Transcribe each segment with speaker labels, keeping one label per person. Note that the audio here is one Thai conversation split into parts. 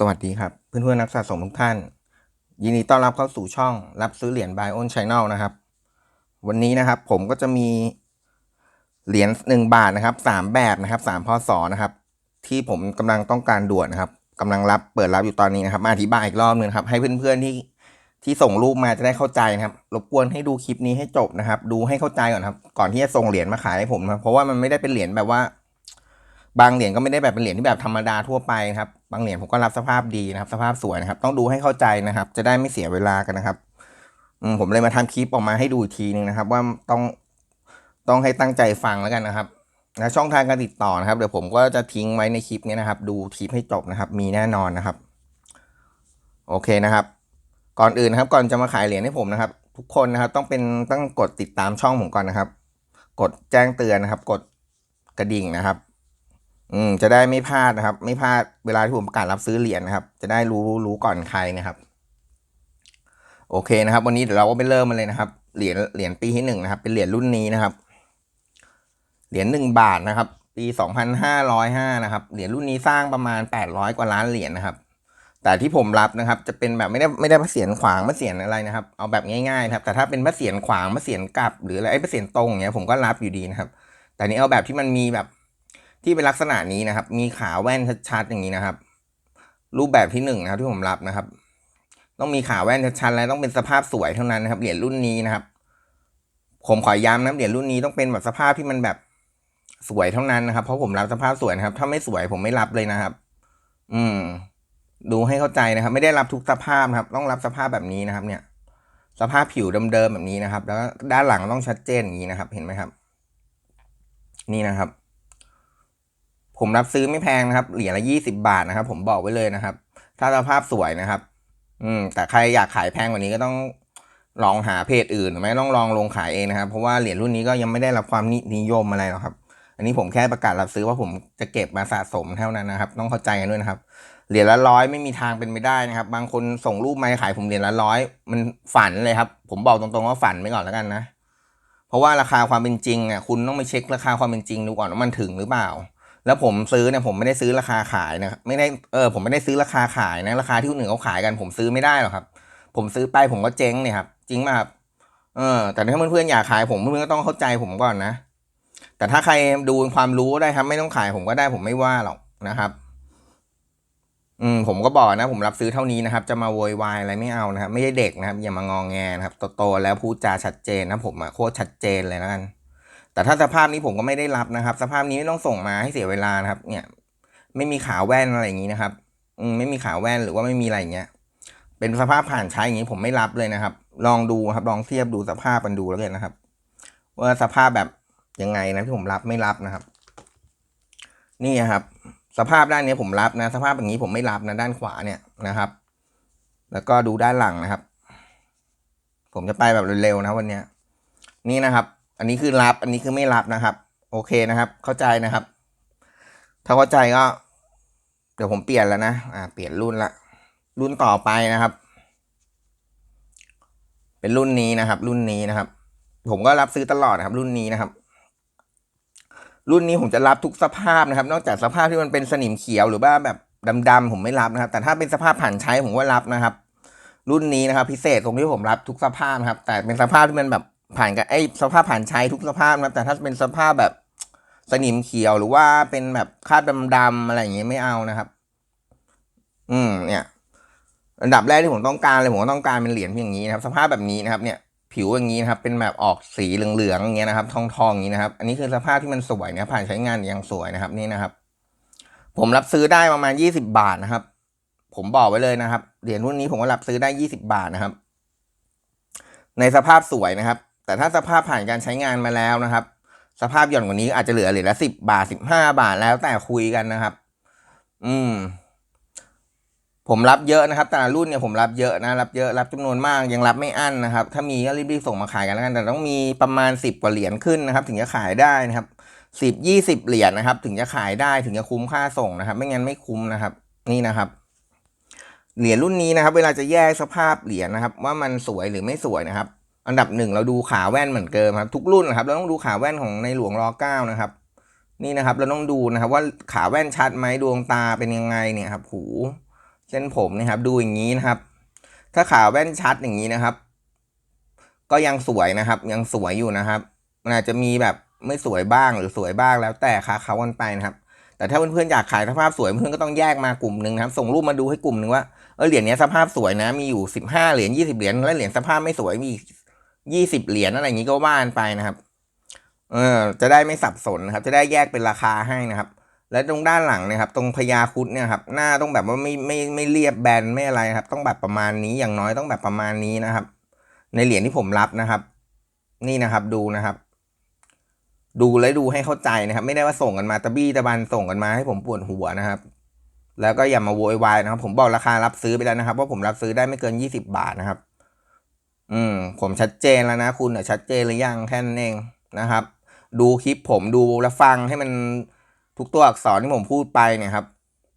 Speaker 1: สวัสดีครับ เพื่อนๆนักสะสมทุกท่าน ยินดีต้อนรับเข้าสู่ช่องรับซื้อเหรียญ Buy on Channel นะครับ วันนี้นะครับผมก็จะมีเหรียญหนึ่งบาทนะครับสามแบบนะครับสามพศนะครับ ที่ผมกำลังต้องการด่วนนะครับกำลังรับเปิดรับอยู่ตอนนี้นะครับ มาอธิบายอีกรอบนึงครับ ให้เพื่อนๆที่ที่ส่งรูปมาจะได้เข้าใจนะครับ รบกวนให้ดูคลิปนี้ให้จบนะครับ ดูให้เข้าใจก่อนครับ ก่อนที่จะส่งเหรียญมาขายให้ผมนะเพราะว่ามันไม่ได้เป็นเหรียญแบบว่า บางเหรียญก็ไม่ได้แบบเป็นเหรียญที่แบบธรรมดาทั่วไปนะครับ บางเหรียญผมก็รับสภาพดีนะครับ สภาพสวยนะครับ ต้องดูให้เข้าใจนะครับ จะได้ไม่เสียเวลากันนะครับผมเลยมาทำคลิปออกมาให้ดูอีกทีนึงนะครับ ว่าต้องต้องให้ตั้งใจฟังแล้วกันนะครับนะช่องทางการติดต่อนะครับ เดี๋ยวผมก็จะทิ้งไว้ในคลิปนี้นะครับ ดูคลิปให้จบนะครับ มีแน่นอนนะครับ โอเคนะครับ ก่อนอื่นนะครับ ก่อนจะมาขายเหรียญให้ผมนะครับ ทุกคนนะครับ ต้องเป็นต้องกดติดตามช่องผมก่อนนะครับ กดแจ้งเตือนนะครับ กดกระดิ่งนะครับ อืมจะได้ไม่พลาดนะครับ ไม่พลาดเวลาที่ผมประกาศรับซื้อเหรียญนะครับ จะได้รู้รู้ก่อนใครนะครับ โอเคนะครับ วันนี้เดี๋ยวเราก็ไปเริ่มมาเลยนะครับเหรียญเหรียญปีที่หนึ่งนะครับ เป็นเหรียญรุ่นนี้นะครับ เหรียญหนึ่งบาทนะครับ ปีสองพันห้าร้อยห้านะครับเหรียญรุ่นนี้สร้างประมาณแปดร้อยกว่าล้านเหรียญนะครับ แต่ที่ผมรับนะครับ จะเป็นแบบไม่ได้ไม่ได้พระเสียรขวางพระเสียรอะไรนะครับ เอาแบบง่ายๆนะครับ แต่ถ้าเป็นพระเสียรขวางพระเสียรกลับ หรืออะไรไอ้พระเสียรตรงเงี้ยผมก็รับอยู่ดีนะครับ แต่นี้เอาแบบที่มันมีแบบ ที่เป็นลักษณะนี้นะครับ มีขาแว่นชัดๆอย่างนี้นะครับ รูปแบบที่หนึ่งนะครับที่ผมรับนะครับ ต้องมีขาแว่นชัดๆและต้องเป็นสภาพสวยเท่านั้นนะครับเหรียญรุ่นนี้นะครับ ผมขอย้ำนะเหรียญรุ่นนี้ต้องเป็นแบบสภาพที่มันแบบสวยเท่านั้นนะครับ เพราะผมรับสภาพสวยนะครับ ถ้าไม่สวยผมไม่รับเลยนะครับ อืม ดูให้เข้าใจนะครับ ไม่ได้รับทุกสภาพนะครับ ต้องรับสภาพแบบนี้นะครับ เนี่ย สภาพผิวเดิมๆแบบนี้นะครับ แล้วด้านหลังต้องชัดเจนอย่างนี้นะครับ เห็นไหมครับ นี่นะครับ ผมรับซื้อไม่แพงนะครับ เหรียญละยี่สิบาทนะครับ ผมบอกไว้เลยนะครับ ถ้าสภาพสวยนะครับ อืม แต่ใครอยากขายแพงกว่านี้ก็ต้องลองหาเพจอื่นหรือไม่ต้องลองลงขายเองนะครับ เพราะว่าเหรียญรุ่นนี้ก็ยังไม่ได้รับความนินิยมอะไรหรอกครับ อันนี้ผมแค่ประกาศรับซื้อว่าผมจะเก็บมาสะสมเท่านั้นนะครับ ต้องเข้าใจกันด้วยนะครับเหรียญละร้อยไม่มีทางเป็นไปได้นะครับ บางคนส่งรูปมาขายผมเหรียญละร้อยมันฝันเลยครับ ผมบอกตรงๆว่าฝันไปก่อนแล้วกันนะ เพราะว่าราคาความเป็นจริงอะคุณต้องไปเช็คราคาความเป็นจริงดูก่อนว่ามันถึงหรือเปล่า แล้วผมซื้อเนี่ยผมไม่ได้ซื้อราคาขายนะครับไม่ได้เออผมไม่ได้ซื้อราคาขายนะราคาที่คนอื่นเขาขายกัน ผมซื้อไม่ได้หรอกครับ ผมซื้อไปผมก็เจ๊งเนี่ยครับจริงไหมครับเออแต่ถ้าเพื่อนๆอยากขายผมเพื่อนๆก็ต้องเข้าใจผมก่อนนะ แต่ถ้าใครดูความรู้ได้ครับ ไม่ต้องขายผมก็ได้ผมไม่ว่าหรอกนะครับ อืมผมก็บอกนะ ผมรับซื้อเท่านี้นะครับ จะมาโวยวายอะไรไม่เอานะครับ ไม่ใช่เด็กนะครับ อย่ามางองแงนะครับโตๆแล้วพูดจาชัดเจนนะผมอะโคตรชัดเจนเลยแล้วกัน แต่ถ้าสภาพนี้ผมก็ไม่ได้รับนะครับ สภาพนี้ไม่ต้องส่งมาให้เสียเวลานะครับ เนี่ย ไม่มีขาแว่นอะไรอย่างนี้นะครับอืมไม่มีขาแว่นหรือว่าไม่มีอะไรอย่างเงี้ย เป็นสภาพผ่านใช้อย่างนี้ผมไม่รับเลยนะครับ ลองดูครับ ลองเทียบดูสภาพกันดูแล้วกันนะครับ ว่าสภาพแบบยังไงนะที่ผมรับไม่รับนะครับ นี่ครับ สภาพด้านนี้ผมรับนะ สภาพอย่างนี้ผมไม่รับนะด้านขวาเนี่ยนะครับ แล้วก็ดูด้านหลังนะครับ ผมจะไปแบบเร็วๆนะวันเนี้ยนี่นะครับ อันนี้คือรับ อันนี้คือไม่รับนะครับ โอเคนะครับ เข้าใจนะครับ ถ้าเข้าใจก็ เดี๋ยวผมเปลี่ยนแล้วนะ อ่า เปลี่ยนรุ่นละ รุ่นต่อไปนะครับ เป็นรุ่นนี้นะครับ รุ่นนี้นะครับ ผมก็รับซื้อตลอดนะครับ รุ่นนี้นะครับ รุ่นนี้ผมจะรับทุกสภาพนะครับ นอกจากสภาพที่มันเป็นสนิมเขียวหรือว่าแบบดำๆผมไม่รับนะครับ แต่ถ้าเป็นสภาพผ่านใช้ผมก็รับนะครับ รุ่นนี้นะครับ พิเศษตรงที่ผมรับทุกสภาพนะครับ แต่เป็นสภาพที่มันแบบ ผ่านกับไอ้สภาพผ่านใช้ทุกสภาพนะครับแต่ถ้าเป็นสภาพแบบสนิมเขียวหรือว่าเป็นแบบคราบดำๆอะไรอย่างเงี้ยไม่เอานะครับ อืม เนี่ยอันดับแรกที่ผมต้องการเลยผมต้องการเป็นเหรียญอย่างนี้นะครับ สภาพแบบนี้นะครับ เนี่ยผิวอย่างนี้นะครับ เป็นแบบออกสีเหลืองๆอย่างเงี้ยนะครับ ทองๆอย่างนี้นะครับ อันนี้คือสภาพที่มันสวยนะผ่านใช้งานอย่างสวยนะครับ นี่นะครับ ผมรับซื้อได้ประมาณยี่สิบาทนะครับ ผมบอกไว้เลยนะครับเหรียญรุ่นนี้ผมก็รับซื้อได้ยี่สิบาทนะครับ ในสภาพสวยนะครับ แต่ถ้าสภาพผ่านการใช้งานมาแล้วนะครับ สภาพหย่อนกว่านี้อาจจะเหลือเหรียญละสิบบาทสิบห้าบาทแล้วแต่คุยกันนะครับ อืม ผมรับเยอะนะครับ แต่ละรุ่นเนี่ยผมรับเยอะนะรับเยอะรับจำนวนมากยังรับไม่อั้นนะครับ ถ้ามีก็รีบๆส่งมาขายกันแล้วกันแต่ต้องมีประมาณสิบกว่าเหรียญขึ้นนะครับ ถึงจะขายได้นะครับสิบยี่สิบเหรียญนะครับ ถึงจะขายได้ถึงจะคุ้มค่าส่งนะครับ ไม่งั้นไม่คุ้มนะครับ นี่นะครับเหรียญรุ่นนี้นะครับ เวลาจะแยกสภาพเหรียญนะครับ ว่ามันสวยหรือไม่สวยนะครับ อันดับหนึ่งเราดูขาแว่นเหมือนเดิมครับทุกรุ่นนะครับเราต้องดูขาแว่นของในหลวงรอเก้านะครับ นี่นะครับเราต้องดูนะครับว่าขาแว่นชัดไหมดวงตาเป็นยังไงเนี่ยครับหูเช่นผมนะครับดูอย่างนี้นะครับ ถ้าขาแว่นชัดอย่างนี้นะครับ ก็ยังสวยนะครับ ยังสวยอยู่นะครับมันอาจจะมีแบบไม่สวยบ้างหรือสวยบ้างแล้วแต่ค้าเขากันไปนะครับ แต่ถ้าเพื่อนๆอยากขายสภาพสวยเพื่อนก็ต้องแยกมากลุ่มหนึ่งนะครับ ส่งรูปมาดูให้กลุ่มหนึ่งว่าเออเหรียญนี้สภาพสวยนะมีอยู่สิบห้าเหรียญยี่สิบเหรียญแล้วเหรียญสภาพไม่สวยมี ยี่สิบเหรียญอะไรอย่างนี้ก็ว่านไปนะครับ เออ จะได้ไม่สับสนนะครับ จะได้แยกเป็นราคาให้นะครับ และตรงด้านหลังนะครับ ตรงพญาคุดเนี่ยครับ หน้าต้องแบบว่าไม่ไม่ไม่เรียบแบนไม่อะไรครับ ต้องแบบประมาณนี้อย่างน้อยต้องแบบประมาณนี้นะครับ ในเหรียญที่ผมรับนะครับ นี่นะครับดูนะครับ ดูและดูให้เข้าใจนะครับ ไม่ได้ว่าส่งกันมาตะบี้ตะบันส่งกันมาให้ผมปวดหัวนะครับแล้วก็อย่ามาโวยวายนะครับ ผมบอกราคารับซื้อไปแล้วนะครับว่าผมรับซื้อได้ไม่เกินยี่สิบาทนะครับ อืมผมชัดเจนแล้วนะ คุณอะชัดเจนหรือยังแค่นั้นเองนะครับ ดูคลิปผมดูและฟังให้มันทุกตัวอักษรที่ผมพูดไปเนี่ยครับ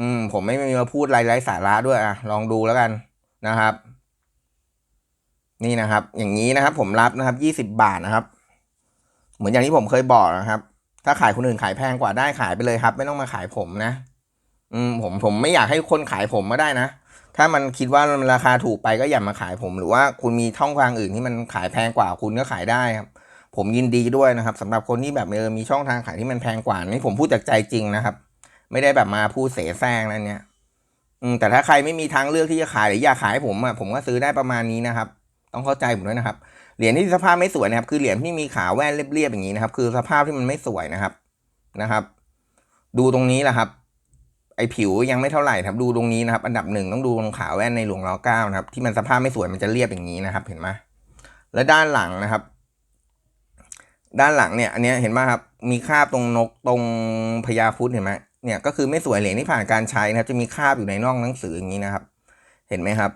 Speaker 1: อืม ผมไม่มีมาพูดไร้สาระด้วยอะลองดูแล้วกันนะครับ นี่นะครับ อย่างนี้นะครับ ผมรับนะครับยี่สิบาทนะครับ เหมือนอย่างที่ผมเคยบอกนะครับ ถ้าขายคนอื่นขายแพงกว่าได้ขายไปเลยครับ ไม่ต้องมาขายผมนะ อืมผมผมไม่อยากให้คนขายผมมาได้นะ ถ้ามันคิดว่ามันราคาถูกไปก็อย่ามาขายผม หรือว่าคุณมีช่องทางอื่นที่มันขายแพงกว่าคุณก็ขายได้ครับ ผมยินดีด้วยนะครับสำหรับคนที่แบบเออมีช่องทางขายที่มันแพงกว่านี่ผมพูดจากใจจริงนะครับ ไม่ได้แบบมาพูดเสแสร้งอะไรเนี่ยอืมแต่ถ้าใครไม่มีทางเลือกที่จะขายหรืออยากขายให้ผมอะผมก็ซื้อได้ประมาณนี้นะครับ ต้องเข้าใจผมด้วยนะครับเหรียญที่สภาพไม่สวยนะครับ คือเหรียญที่มีขาแว่นเรียบๆอย่างนี้นะครับ คือสภาพที่มันไม่สวยนะครับนะครับ ดูตรงนี้แหละครับ ไอผิวยังไม่เท่าไหร่ครับดูตรงนี้นะครับ อันดับหนึ่งต้องดูตรงขาแว่นในหลวงล้อเก้านะครับ ที่มันสภาพไม่สวยมันจะเรียบอย่างนี้นะครับ เห็นไหมและด้านหลังนะครับ ด้านหลังเนี่ย อันนี้เห็นไหมครับ มีคราบตรงนกตรงพญาครุดเห็นไหมเนี่ยก็คือไม่สวยเหรียญที่ผ่านการใช้นะครับ จะมีคราบอยู่ในน่องหนังสืออย่างนี้นะครับ เห็นไหมครับ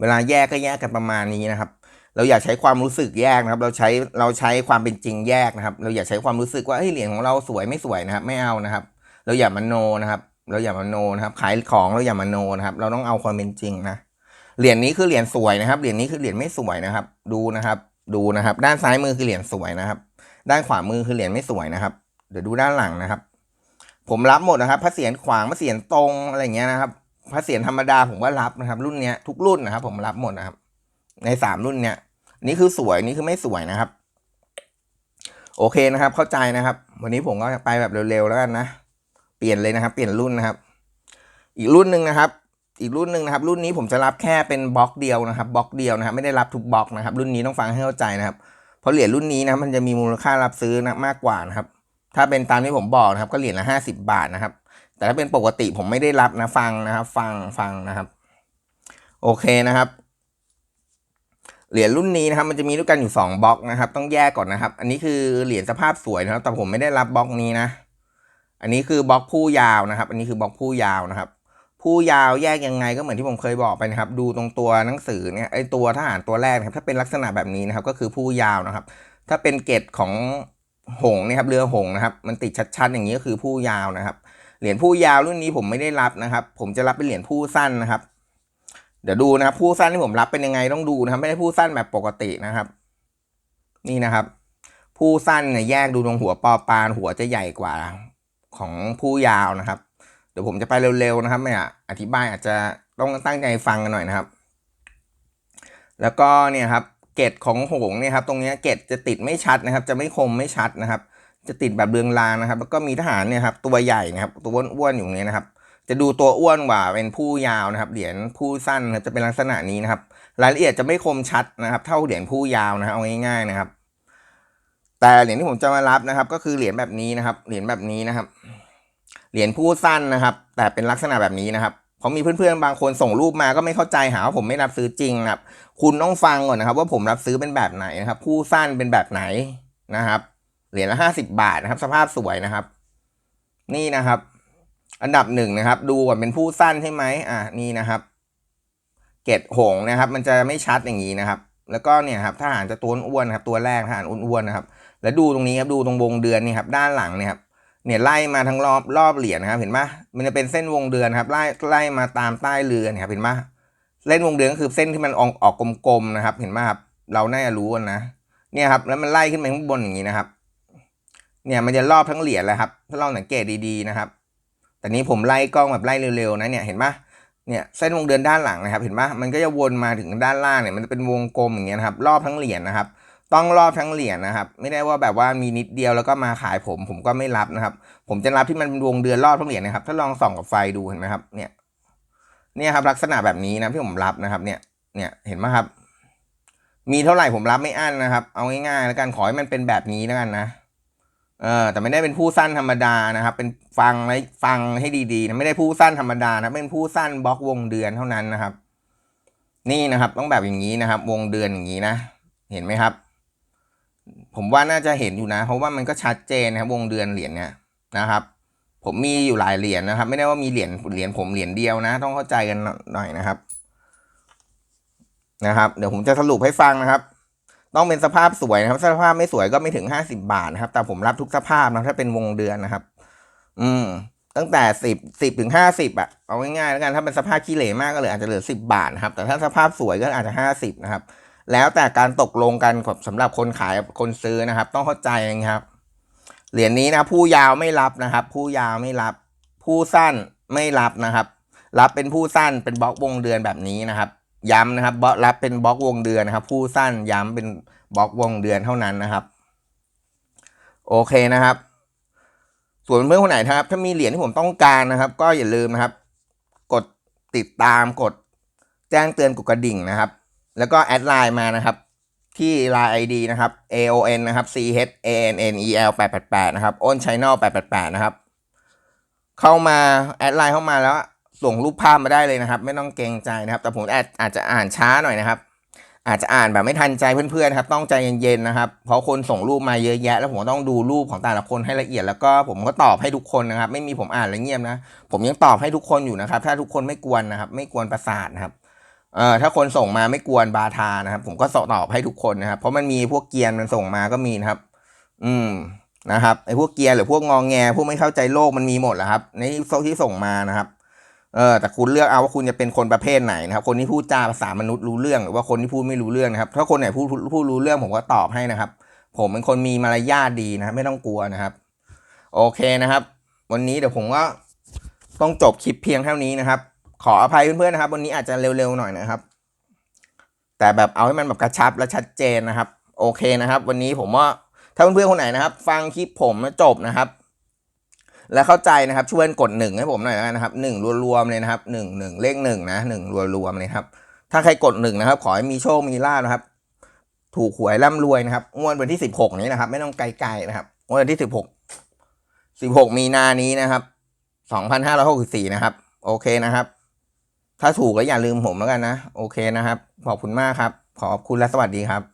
Speaker 1: เวลาแยกก็แยกกันประมาณนี้นะครับ เราอยากใช้ความรู้สึกแยกนะครับ เราใช้เราใช้ความเป็นจริงแยกนะครับ เราอย่าใช้ความรู้สึกว่าเฮ้ยเหรียญของเราสวยไม่สวยนะครับ ไม่เอานะครับ เราอย่ามาโนนะครับ เราอย่ามาโนนะครับขายของเราอย่ามาโนนะครับ เราต้องเอาความเป็นจริงนะเหรียญนี้คือเหรียญสวยนะครับเหรียญนี้คือเหรียญไม่สวยนะครับ ดูนะครับ ดูนะครับ ด้านซ้ายมือคือเหรียญสวยนะครับ ด้านขวามือคือเหรียญไม่สวยนะครับ เดี๋ยวดูด้านหลังนะครับ ผมรับหมดนะครับพระเศียรขวางพระเศียรตรงอะไรเงี้ยนะครับพระเศียรธรรมดาผมก็รับนะครับ รุ่นเนี้ยทุกรุ่นนะครับ ผมรับหมดนะครับ ในสามรุ่นเนี้ยนี่คือสวยนี่คือไม่สวยนะครับ โอเคนะครับ เข้าใจนะครับ วันนี้ผมก็ไปแบบเร็วๆแล้วกันนะ ปลี่ยนเลยนะครับเปลี่ยนรุ่นนะครับ อีกรุ่นหนึ่งนะครับ อีกรุ่นหนึ่งนะครับ รุ่นนี้ผมจะรับแค่เป็นบล็อกเดียวนะครับบล็อกเดียวนะครับ ไม่ได้รับทุกบล็อกนะครับ รุ่นนี้ต้องฟังให้เข้าใจนะครับ เพราะเหรียญรุ่นนี้นะมันจะมีมูลค่ารับซื้อนะมากกว่านะครับ ถ้าเป็นตามที่ผมบอกนะครับ ก็เหรียญละห้าสิบบาทนะครับ แต่ถ้าเป็นปกติผมไม่ได้รับนะฟังนะครับ ฟังฟังนะครับ โอเคนะครับเหรียญรุ่นนี้นะครับมันจะมีด้วยกันอยู่สองบล็อกนะครับ ต้องแยกก่อนนะครับ อันนี้คือเหรียญสภาพสวยนะครับ แต่ผมไม่ได้รับบล็อกนี้นะ อันนี้คือบล็อกผู้ยาวนะครับ อันนี้คือบล็อกผู้ยาวนะครับ ผู้ยาวแยกยังไงก็เหมือนที่ผมเคยบอกไปนะครับ ดูตรงตัวหนังสือเนี่ยไอตัวทหารตัวแรกนะครับ ถ้าเป็นลักษณะแบบนี้นะครับ ก็คือผู้ยาวนะครับ ถ้าเป็นเกตของหงนะครับเรือหงนะครับ มันติดชัดๆอย่างนี้ก็คือผู้ยาวนะครับ เหรียญผู้ยาวรุ่นนี้ผมไม่ได้รับนะครับ ผมจะรับเป็นเหรียญผู้สั้นนะครับ เดี๋ยวดูนะครับ ผู้สั้นที่ผมรับเป็นยังไงต้องดูนะครับ ไม่ได้ผู้สั้นแบบปกตินะครับ นี่นะครับ ผู้สั้นเนี่ยแยกดูตรงหัวปอปานหัวจะใหญ่กว่า ของผู้ยาวนะครับ เดี๋ยวผมจะไปเร็วๆนะครับไม่อะอธิบายอาจจะต้องตั้งใจฟังกันหน่อยนะครับ แล้วก็เนี่ยครับเกตของหงเนี่ยครับตรงเนี้ยเกตจะติดไม่ชัดนะครับ จะไม่คมไม่ชัดนะครับ จะติดแบบเรืองรางนะครับ แล้วก็มีทหารเนี่ยครับตัวใหญ่นะครับตัวอ้วนๆอยู่ตรงนี้นะครับ จะดูตัวอ้วนกว่าเป็นผู้ยาวนะครับ เหรียญผู้สั้นนะครับจะเป็นลักษณะนี้นะครับ รายละเอียดจะไม่คมชัดนะครับ เท่าเหรียญผู้ยาวนะครับเอาง่ายๆนะครับ แต่เหรียญที่ผมจะมารับนะครับ ก็คือเหรียญแบบนี้นะครับ เหรียญแบบนี้นะครับ เหรียญผู้สั้นนะครับ แต่เป็นลักษณะแบบนี้นะครับเพราะมีเพื่อนๆ บางคนส่งรูปมาก็ไม่เข้าใจหาว่าผมไม่รับซื้อจริงนะครับ คุณต้องฟังก่อนนะครับ ว่าผมรับซื้อเป็นแบบไหนนะครับ ผู้สั้นเป็นแบบไหนนะครับ เหรียญละห้าสิบาทนะครับ สภาพสวยนะครับ นี่นะครับ อันดับหนึ่งนะครับ ดูก่อนเป็นผู้สั้นใช่ไหมอ่านี่นะครับ เกตหงนะครับ มันจะไม่ชัดอย่างนี้นะครับ แล้วก็เนี่ยครับทหารจะตัวอ้วนครับ ตัวแรกทหารอ้วนๆนะครับ แล้วดูตรงนี้ครับดูตรงวงเดือนนี่ครับด้านหลังเนี่ยครับเนี่ยไล่มาทั้งรอบรอบเหรียญนะครับเห็นไหมมันจะเป็นเส้นวงเดือนครับไล่ไล่มาตามใต้เรือนครับเห็นไหมเส้นวงเดือนก็คือเส้นที่มันออกออกกลมๆนะครับ เห็นไหมครับเราน่าจะรู้กันนะเนี่ยครับแล้วมันไล่ขึ้นไปข้างบนอย่างนี้นะครับ เนี่ยมันจะรอบทั้งเหรียญเลยครับถ้าเราสังเกตดีๆนะครับ แต่นี้ผมไล่กล้องแบบไล่เร็วๆนะเนี่ยเห็นไหมเนี่ยเส้นวงเดือนด้านหลังนะครับ เห็นปะมันก็จะวนมาถึงด้านล่างเนี่ยมันจะเป็นวงกลมอย่างเงี้ยนะครับ รอบทั้งเหรียญนะครับ ต้องรอบทั้งเหรียญนะครับ ไม่ได้ว่าแบบว่ามีนิดเดียวแล้วก็มาขายผม ผมก็ไม่รับนะครับ ผมจะรับที่มันวงเดือนรอบทั้งเหรียญนะครับ ถ้าลองส่องกับไฟดูเห็นไหมครับ เนี่ย เนี่ยครับลักษณะแบบนี้นะที่ผมรับนะครับ เนี่ย เนี่ยเห็นไหมครับ มีเท่าไหร่ผมรับไม่อั้นนะครับ เอาง่ายๆแล้วกันขอให้มันเป็นแบบนี้แล้วกันนะเออแต่ไม่ได้เป็นผู้สั้นธรรมดานะครับ เป็นฟังและฟังให้ดีๆนะไม่ได้ผู้สั้นธรรมดานะเป็นผู้สั้นบล็อกวงเดือนเท่านั้นนะครับ นี่นะครับ ต้องแบบอย่างนี้นะครับ วงเดือนอย่างนี้นะเห็นไหมครับ ผมว่าน่าจะเห็นอยู่นะ เพราะว่ามันก็ชัดเจนนะครับวงเดือนเหรียญเนี่ยนะครับ ผมมีอยู่หลายเหรียญนะครับ ไม่ได้ว่ามีเหรียญเหรียญผมเหรียญเดียวนะ ต้องเข้าใจกันหน่อยนะครับ นะครับ เดี๋ยวผมจะสรุปให้ฟังนะครับ ต้องเป็นสภาพสวยนะครับ สภาพไม่สวยก็ไม่ถึงห้าสิบาทนะครับ แต่ผมรับทุกสภาพนะถ้าเป็นวงเดือนนะครับ อืม ตั้งแต่สิบสิบถึงห้าสิบอะเอาง่ายๆแล้วกันถ้าเป็นสภาพขี้เหร่มากก็เหลืออาจจะเหลือสิบบาทนะครับ แต่ถ้าสภาพสวยก็อาจจะห้าสิบนะครับ แล้วแต่การตกลงกันกับสำหรับคนขายกับคนซื้อนะครับ ต้องเข้าใจนะครับ เหรียญนี้นะผู้ยาวไม่รับนะครับ ผู้ยาวไม่รับ ผู้สั้นไม่รับนะครับ รับเป็นผู้สั้นเป็นบล็อกวงเดือนแบบนี้นะครับ ย้ำนะครับบล็อกรับเป็นบล็อกวงเดือนนะครับ ผู้สั้นย้ำเป็นบล็อกวงเดือนเท่านั้นนะครับ โอเคนะครับ ส่วนเพื่อนคนไหนนะครับ ถ้ามีเหรียญที่ผมต้องการนะครับ ก็อย่าลืมนะครับ กดติดตามกดแจ้งเตือนกดกระดิ่งนะครับ แล้วก็แอดไลน์มานะครับ ที่ Line ID นะครับ AON นะครับ C H A N N E L 888นะครับ on channel 888นะครับ เข้ามาแอดไลน์เข้ามาแล้วส่งรูปภาพมาได้เลยนะครับ ไม่ต้องเกรงใจนะครับ แต่ผมอาจอาจจะอ่านช้าหน่อยนะครับ อาจจะอ่านแบบไม่ทันใจเพื่อนๆนะครับ ต้องใจเย็นๆนะครับ เพราะคนส่งรูปมาเยอะแยะ แล้วผมต้องดูรูปของแต่ละคนให้ละเอียด แล้วก็ผมก็ตอบให้ทุกคนนะครับ ไม่มีผมอ่านแล้วเงียบนะ ผมยังตอบให้ทุกคนอยู่นะครับ ถ้าทุกคนไม่กวนนะครับ ไม่กวนประสาทนะครับ เอ่อถ้าคนส่งมาไม่กวนบาทานะครับ ผมก็ตอบให้ทุกคนนะครับ เพราะมันมีพวกเกียนมันส่งมาก็มีนะครับ อืมนะครับไอ้พวกเกียนหรือพวกงองแงพวกไม่เข้าใจโลกมันมีหมดแหละครับในโซที่ส่งมานะครับเออแต่คุณเลือกเอาว่าคุณจะเป็นคนประเภทไหนนะครับ คนที่พูดจาภาษามนุษย์รู้เรื่องหรือว่าคนที่พูดไม่รู้เรื่องนะครับ ถ้าคนไหนพูดพูดรู้เรื่องผมก็ตอบให้นะครับ ผมเป็นคนมีมารยาทดีนะครับ ไม่ต้องกลัวนะครับ โอเคนะครับ วันนี้เดี๋ยวผมก็ต้องจบคลิปเพียงเท่านี้นะครับ ขออภัยเพื่อนๆนะครับ วันนี้อาจจะเร็วๆหน่อยนะครับ แต่แบบเอาให้มันแบบกระชับและชัดเจนนะครับ โอเคนะครับ วันนี้ผมว่าถ้าเพื่อนๆคนไหนนะครับ ฟังคลิปผมแล้วจบนะครับ และเข้าใจนะครับช่วยกดหนึ่งให้ผมหน่อยนะครับหนึ่งรวมๆเลยนะครับหนึ่งหนึ่งเลขหนึ่งนะหนึ่งรวมๆเลยครับ ถ้าใครกดหนึ่งนะครับ ขอให้มีโชคมีลาภนะครับ ถูกหวยร่ำรวยนะครับงวดวันที่สิบหกนี้นะครับ ไม่ต้องไกลๆนะครับงวดวันที่สิบหกสิบหกมีนานี้นะครับสองพันห้าร้อยหกสิบสี่นะครับ โอเคนะครับ ถ้าถูกก็อย่าลืมผมแล้วกันนะ โอเคนะครับ ขอบคุณมากครับ ขอบคุณและสวัสดีครับ